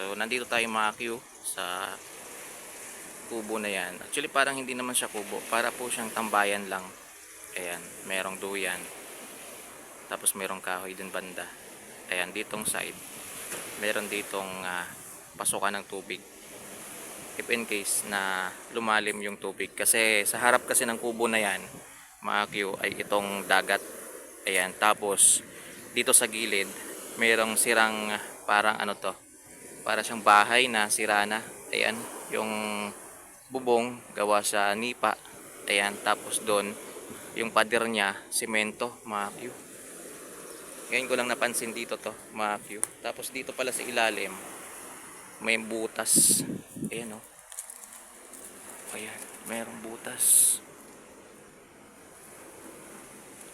So, nandito tayo mga Q sa kubo na yan. Actually, parang hindi naman siya kubo. Para po siyang tambayan lang. Ayan, merong duyan. Tapos merong kahoy din banda. Ayan, ditong side. Meron ditong ah, pasukan ng tubig. If in case na lumalim yung tubig. Kasi sa harap kasi ng kubo na yan, mga Q, ay itong dagat. Ayan, tapos dito sa gilid, merong sirang parang ano to, para siyang bahay na sira na. Ayan, yung bubong gawa sa nipa. Ayan, tapos doon, yung pader niya, simento, mga Q. Ngayon ko lang napansin dito to, Q. Tapos dito pala sa ilalim, may butas. Ayan oh. Ayan, mayroong butas.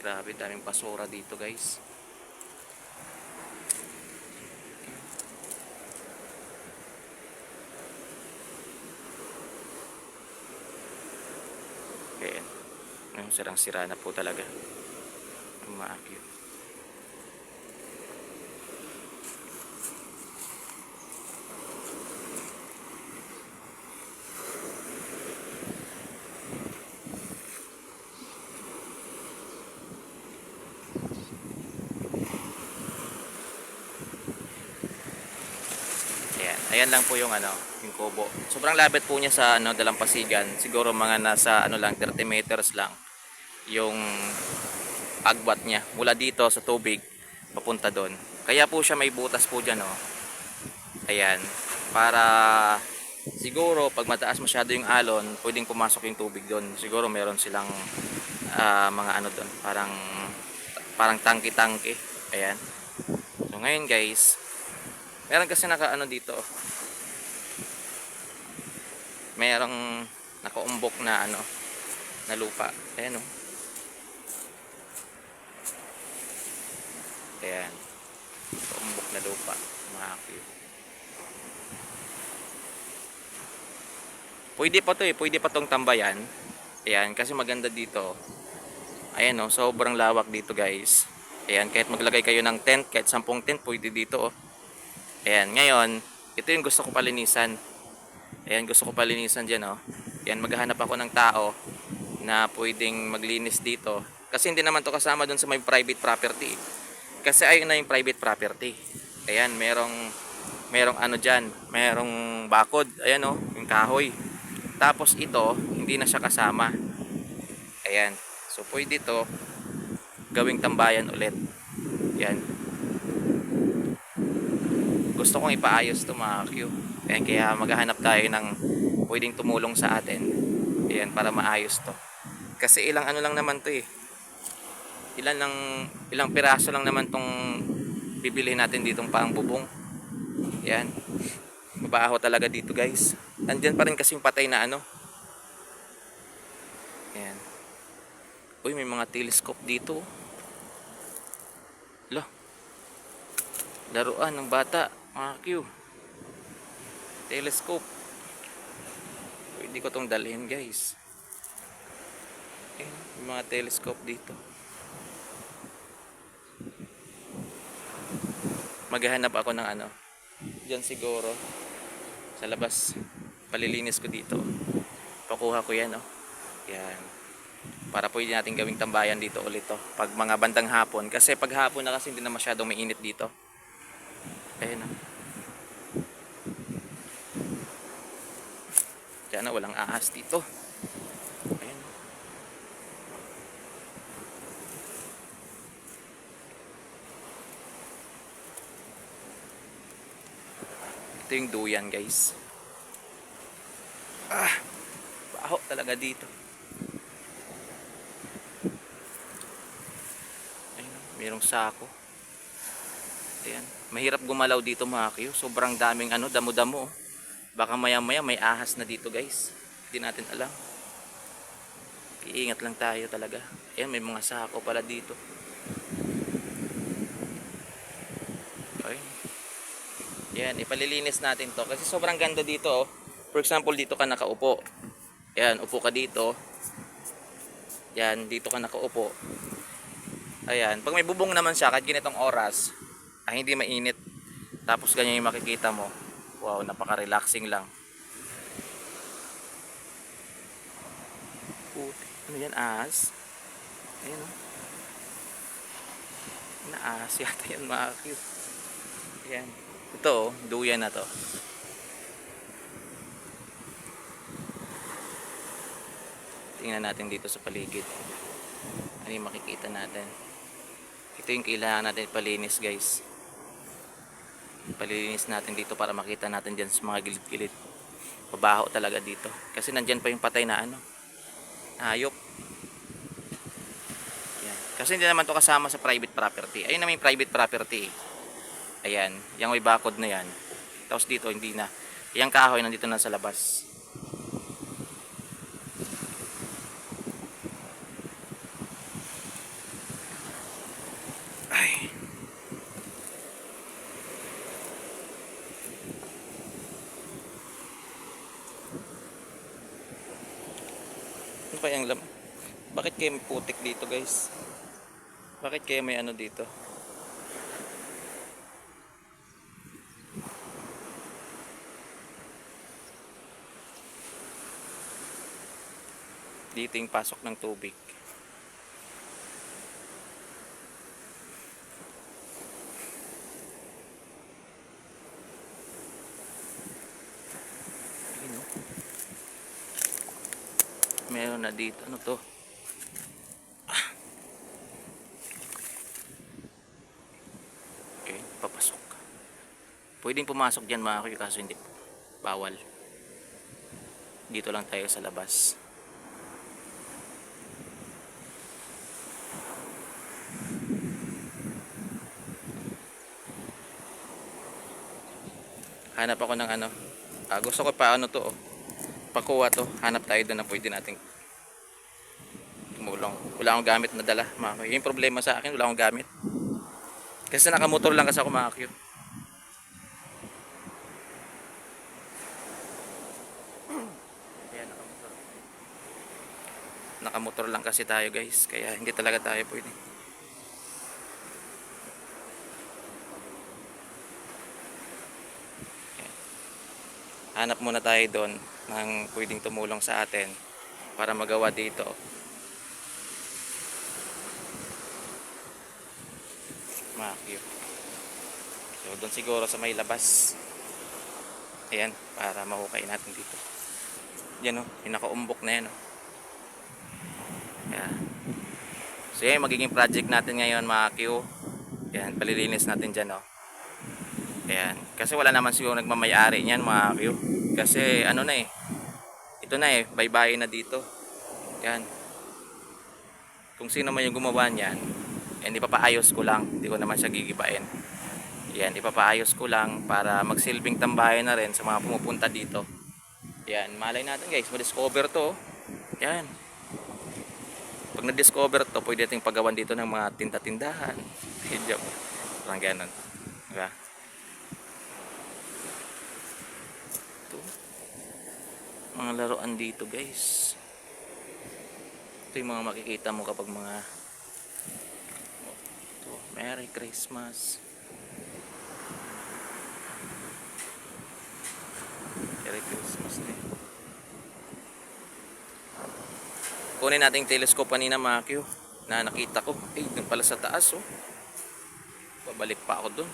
Grabe, daming basura dito guys. Ayan. Yung sirang sira na po talaga. Ang maakit. Ayan. Ayan lang po yung ano, yung kubo. Sobrang labit po niya sa ano, dalampasigan. Siguro mga nasa ano lang 30 meters lang yung agwat niya mula dito sa tubig papunta doon. Kaya po siya may butas po diyan, oh. Ayan. Para siguro pag mataas masyado yung alon, pwedeng pumasok yung tubig doon. Siguro meron silang ah, mga ano doon, parang parang tangki-tangki. Ayan. So ngayon guys, Meron kasi naka ano dito. oh. Merong nakaumbok na ano na lupa. Ayan oh. Ayan. Nakaumbok na lupa. Mga cute. Pwede pa to eh. Pwede pa tong tambayan. Ayan. Kasi maganda dito. Ayan oh. Sobrang lawak dito guys. Ayan. Kahit maglagay kayo ng tent. Kahit 10 tent. Pwede dito oh. Ayan, ngayon, ito yung gusto ko palinisan. Ayan, gusto ko palinisan dyan, oh. Ayan, maghahanap ako ng tao na pwedeng maglinis dito. Kasi hindi naman to kasama dun sa may private property. Kasi ayun na yung private property. Ayan, merong, merong ano dyan, merong bakod. Ayan, oh, yung kahoy. Tapos ito, hindi na siya kasama. Ayan. So, pwede to gawing tambayan ulit. Ayan gusto kong ipaayos to mga Q. Ayan, kaya maghahanap tayo ng pwedeng tumulong sa atin. Ayan, para maayos to. Kasi ilang ano lang naman to eh. Ilan lang, ilang piraso lang naman tong bibilihin natin ditong pang bubong. Ayan. Mabaho talaga dito guys. Andyan pa rin kasing patay na ano. Ayan. Uy, may mga telescope dito. Lo. Laruan ng bata. Mga Q. Telescope. Pwede ko tong dalhin guys. Ayan, mga telescope dito. Maghahanap ako ng ano. Diyan siguro. Sa labas. Palilinis ko dito. Pakuha ko yan oh. Yan. Para pwede natin gawing tambayan dito ulit to. Pag mga bandang hapon. Kasi pag hapon na kasi hindi na masyadong mainit dito. Ayun na. Diyan na, walang ahas dito. Ayun. Ito yung duyan guys. Ah, baho talaga dito. Ayun, mayroong sako. Ayan. Mahirap gumalaw dito mga kayo. Sobrang daming ano, damo-damo. oh. Baka maya-maya may ahas na dito guys. Hindi natin alam. Iingat lang tayo talaga. Ayan, may mga sako pala dito. Okay. Ayan, ipalilinis natin to. Kasi sobrang ganda dito. Oh. For example, dito ka nakaupo. Ayan, upo ka dito. Ayan, dito ka nakaupo. Ayan, pag may bubong naman siya, kahit ganitong oras, ay hindi mainit. Tapos ganyan yung makikita mo. Wow, napaka-relaxing lang. Puti. Ano yan? Ahas? Ayan o. Naahas yata yan mga cute. Ayan. Ito oh, duyan na to. Tingnan natin dito sa paligid. Ano yung makikita natin. Ito yung kailangan natin palinis guys. Palilinis natin dito para makita natin dyan sa mga gilid-gilid. Pabaho talaga dito. Kasi nandyan pa yung patay na ano. Hayop. Yan. Kasi hindi naman to kasama sa private property. Ayun na may private property. Ayan. Yung may bakod na yan. Tapos dito hindi na. Yung kahoy nandito na sa labas. Ay. Ano kaya ang laman? Bakit kayo may putik dito guys? Bakit kayo may ano dito? Dito yung pasok ng tubig. Oh. Meron na dito. Ano to? Ah. Okay, papasok. Pwedeng pumasok dyan mga kuya kaso hindi. Bawal. Dito lang tayo sa labas. Hanap ako ng ano. Ah, gusto ko pa ano to oh. Pakuha to. Hanap tayo doon na pwede nating tumulong. Wala akong gamit na dala. Mga. Yung problema sa akin, wala akong gamit. Kasi nakamotor lang kasi ako mga nakamotor. Nakamotor lang kasi tayo guys. Kaya hindi talaga tayo pwede. Hanap muna tayo doon ng pwedeng tumulong sa atin para magawa dito. Makyo. So doon siguro sa may labas. Ayan, para mahukay natin dito. Yan o, yung nakaumbok na yan o. Ayan. So yan, magiging project natin ngayon mga Q. Ayan, palilinis natin dyan o. Ayan. Kasi wala naman siguro nagmamayari niyan mga Q. Kasi ano na eh. Ito na eh. Bye-bye na dito. Ayan. Kung sino man yung gumawa niyan. Hindi papaayos ko lang. Hindi ko naman siya gigibain. Ayan. Ipapaayos ko lang para magsilbing tambayan na rin sa mga pumupunta dito. Ayan. Malay natin guys. Ma-discover to. Ayan. Pag na-discover to, pwede nating pagawan dito ng mga tinda-tindahan. Parang ganun. Diba? Mga laruan dito guys. Ito yung mga makikita mo kapag mga ito, Merry Christmas. Merry Christmas din. Kunin natin yung telescope kanina mga Q na nakita ko. Eh, dun pala sa taas oh. Babalik pa ako dun.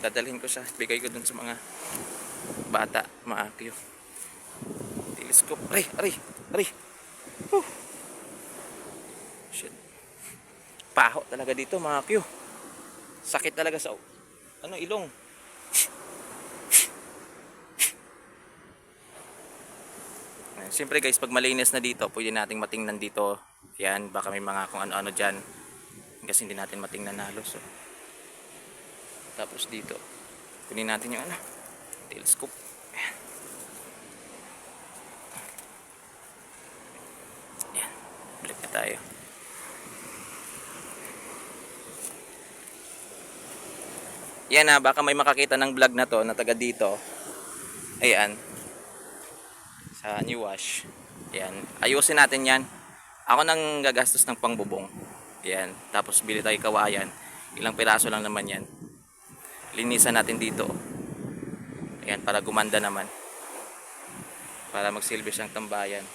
Dadalhin ko siya. Bigay ko dun sa mga bata, mga Q. Telescope. Aray, aray, aray. Whew. Shit. Paho talaga dito mga Q. Sakit talaga sa ano ilong. Siyempre guys, pag malinis na dito, pwede nating matingnan dito. Yan, baka may mga kung ano-ano dyan. Kasi hindi natin matingnan na halos. oh. Tapos dito, kunin natin yung ano, telescope. Ayan. Ayan, balik na tayo. Yan na, baka may makakita ng vlog na to na taga dito. Ayan. Sa New Wash. Ayan. Ayusin natin yan. Ako nang gagastos ng pangbubong. Ayan. Tapos bili tayo kawayan. Ilang piraso lang naman yan. Linisan natin dito. Ayan, para gumanda naman. Para magsilbi siyang tambayan.